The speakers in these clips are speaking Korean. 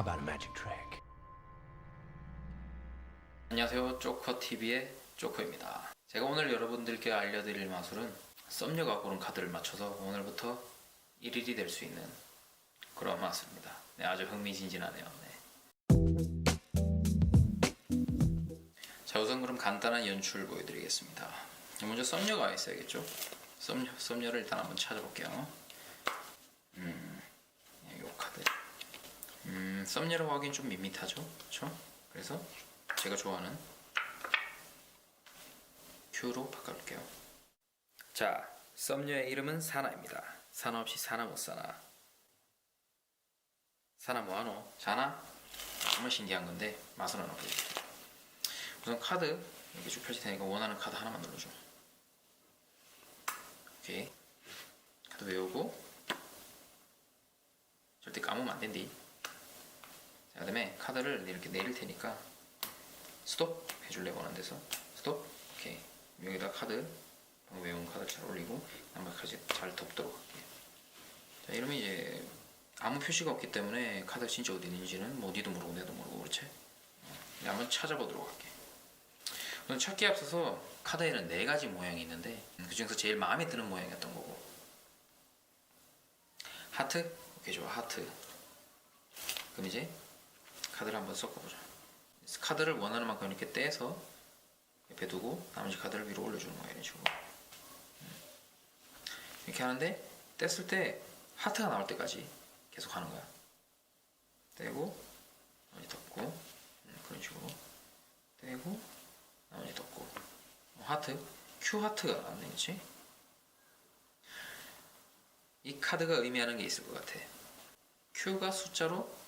How about a magic trick? 안녕하세요. 쪼커TV의 쪼커입니다. 제가 오늘 여러분들께 알려드릴 마술은 썸녀가 고른 카드를 맞춰서 오늘부터 1일이 될 수 있는 그런 마술입니다. 네, 아주 흥미진진하네요. 네. 자, 우선 그럼 간단한 연출 보여드리겠습니다. 먼저 썸녀가 있어야겠죠? 썸녀, 썸녀를 일단 한번 찾아볼게요. 음, 이 카드. 음, 썸녀라고 하긴 좀 밋밋하죠? 그렇죠? 그래서 제가 좋아하는 Q로 바꿔볼게요. 자, 썸녀의 이름은 사나입니다. 사나 없이 사나 못 사나. 사나 뭐하노? 자나? 정말 신기한 건데 맛은 하나 보여줄게요. 우선 카드 이렇게 쭉 펼칠 테니까 원하는 카드 하나만 눌러줘. 오케이. 카드 외우고 절대 까먹으면 안 된디. 자, 그다음에 카드를 이렇게 내릴 테니까 스톱 해줄래? 원하는 데서 스톱. 오케이. 여기다 카드 외운 카드 잘 올리고 나머지 잘 덮도록 할게요. 자 이러면 이제 아무 표시가 없기 때문에 카드 진짜 어디 있는지는 뭐 니도 모르고 내도 모르고 그렇지? 어, 한번 찾아보도록 할게 우선 찾기에 앞서서 카드에는 네 가지 모양이 있는데 그 중에서 제일 마음에 드는 모양이었던 거고. 하트? 오케이 좋아. 하트. 그럼 이제 카드를 한번 섞어보자. 카드를 원하는 만큼 이렇게 떼서 옆에 두고 나머지 카드를 위로 올려주는 거야 이런 식으로. 음. 이렇게 하는데 뗐을 때 하트가 나올 때까지 계속 하는 거야. 떼고 나머지 덮고 음, 그런 식으로. 떼고 나머지 덮고. 어, 하트 Q 하트가 나왔네 그치? 이 카드가 의미하는 게 있을 것 같아. Q가 숫자로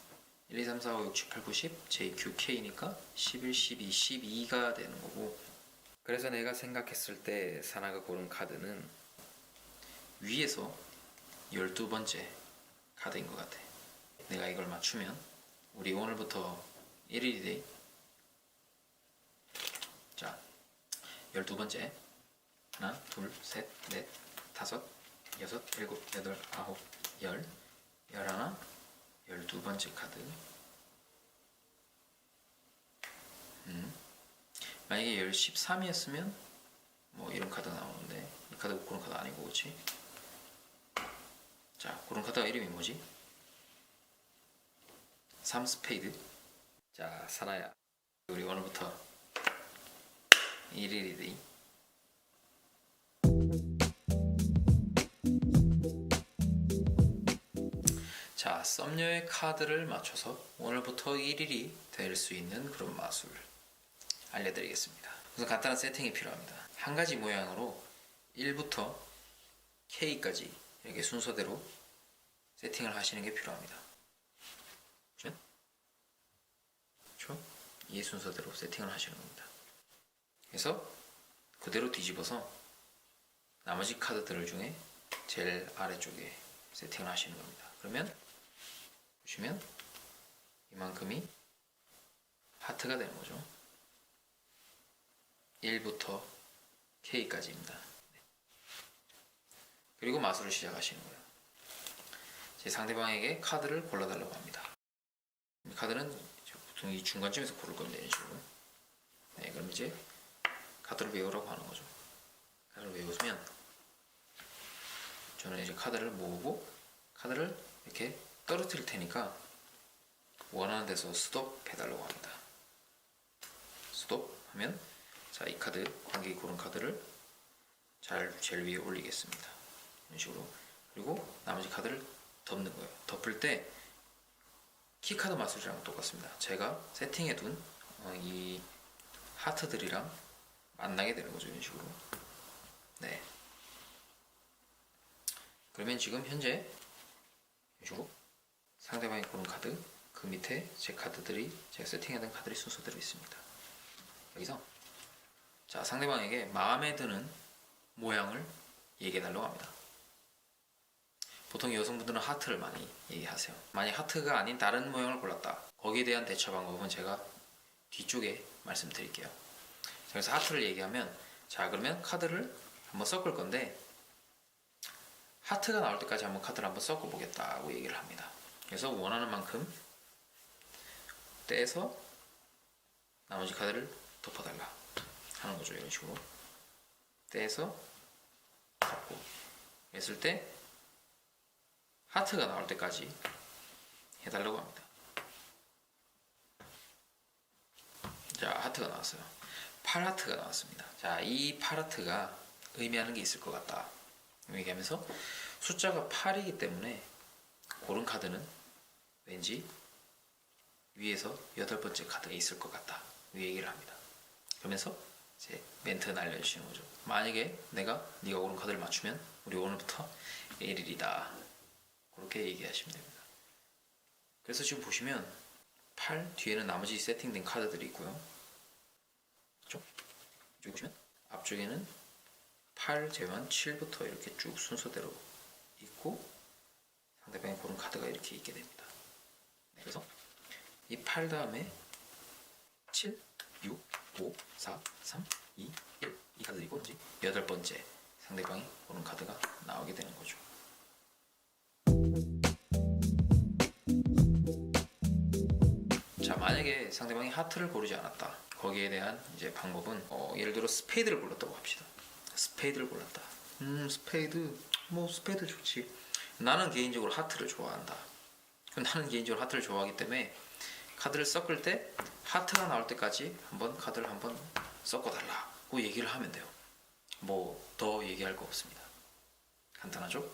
1, 2, 3, 4, 5, 6, 7, 8, 9, 10 JQK니까 11, 12, 12가 되는 거고 그래서 내가 생각했을 때 사나가 고른 카드는 위에서 12번째 카드인 것 같아 내가 이걸 맞추면 우리 오늘부터 1일이 돼. 자 12번째 하나, 둘, 셋, 넷, 다섯, 여섯, 일곱, 여덟, 아홉, 열, 열하나, 열두 번째 카드. 음. 만약에 열 13이었으면 뭐 이런 카드가 나오는데 이 카드 그런 카드 아니고 그렇지? 자, 그런 카드가 이름이 뭐지? 3 스페이드. 자, 사나야. 우리 오늘부터 1일이디. 자, 썸녀의 카드를 맞춰서 오늘부터 1일이 될 수 있는 그런 마술 알려드리겠습니다. 우선 간단한 세팅이 필요합니다. 한 가지 모양으로 1부터 K까지 이렇게 순서대로 세팅을 하시는 게 필요합니다. 그렇죠? 이 순서대로 세팅을 하시는 겁니다. 그래서 그대로 뒤집어서 나머지 카드들 중에 제일 아래쪽에 세팅을 하시는 겁니다. 그러면 보시면 이만큼이 하트가 되는 거죠. 1부터 K까지입니다. 네. 그리고 마술을 시작하시는 거예요. 제 상대방에게 카드를 골라달라고 합니다. 이 카드는 보통 이 중간쯤에서 고를 겁니다. 이런 식으로. 네, 그럼 이제 카드를 외우라고 하는 거죠. 카드를 외우면 저는 이제 카드를 모으고 카드를 이렇게 떨어뜨릴 테니까 원하는 데서 스톱 해달라고 합니다. 스톱 하면 자 이 카드 관객이 고른 카드를 잘 제일 위에 올리겠습니다. 이런 식으로 그리고 나머지 카드를 덮는 거예요. 덮을 때 키카드 마술이랑 똑같습니다. 제가 세팅해둔 어, 이 하트들이랑 만나게 되는 거죠. 이런 식으로. 네. 그러면 지금 현재 이런 식으로 상대방이 고른 카드 그 밑에 제 카드들이 제가 세팅해 둔 카드들이 순서대로 있습니다. 여기서 자 상대방에게 마음에 드는 모양을 얘기해 달라고 합니다. 보통 여성분들은 하트를 많이 얘기하세요. 만약 하트가 아닌 다른 모양을 골랐다. 거기에 대한 대처 방법은 제가 뒤쪽에 말씀드릴게요. 그래서 하트를 얘기하면 자 그러면 카드를 한번 섞을 건데 하트가 나올 때까지 한번 카드를 한번 섞어 보겠다고 얘기를 합니다. 그래서 원하는 만큼 떼서 나머지 카드를 덮어달라 하는 거죠 이런 식으로 떼서 덮고 했을 때 하트가 나올 때까지 해달라고 합니다. 자 하트가 나왔어요. 팔 하트가 나왔습니다. 자이 팔 하트가 의미하는 게 있을 것 같다. 얘기하면서 숫자가 8이기 때문에 고른 카드는 왠지 위에서 여덟 번째 카드에 있을 것 같다. 이 얘기를 합니다. 그러면서 이제 멘트 날려주시는 거죠. 만약에 내가 네가 고른 카드를 맞추면 우리 오늘부터 1일이다. 그렇게 얘기하시면 됩니다. 그래서 지금 보시면 8 뒤에는 나머지 세팅된 카드들이 있고요. 그렇죠? 여기 보시면 앞쪽에는 8 제외한 7부터 이렇게 쭉 순서대로 있고 상대방이 고른 카드가 이렇게 있게 됩니다. 네, 그래서 이 8 다음에 7, 6, 5, 4, 3, 2, 1. 이 카드 이제 여덟 번째 상대방이 고른 카드가 나오게 되는 거죠. 자 만약에 상대방이 하트를 고르지 않았다. 거기에 대한 이제 방법은 어, 예를 들어 스페이드를 골랐다고 합시다. 스페이드를 골랐다. 음 스페이드 뭐 스페이드 좋지. 나는 개인적으로 하트를 좋아한다. 나는 개인적으로 하트를 좋아하기 때문에 카드를 섞을 때 하트가 나올 때까지 한번 카드를 한번 섞어달라고 얘기를 하면 돼요. 뭐 더 얘기할 거 없습니다. 간단하죠?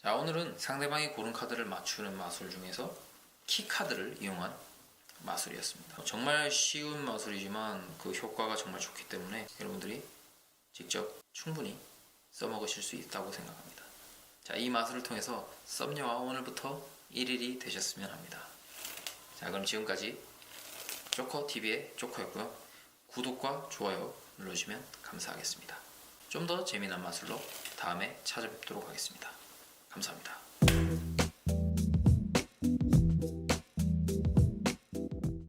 자 오늘은 상대방이 고른 카드를 맞추는 마술 중에서 키 카드를 이용한 마술이었습니다. 정말 쉬운 마술이지만 그 효과가 정말 좋기 때문에 여러분들이 직접 충분히 써먹으실 수 있다고 생각합니다. 자, 이 마술을 통해서 썸녀와 오늘부터 1일이 되셨으면 합니다. 자, 그럼 지금까지 조커TV의 조커였고요. 구독과 좋아요 눌러주시면 감사하겠습니다. 좀 더 재미난 마술로 다음에 찾아뵙도록 하겠습니다. 감사합니다.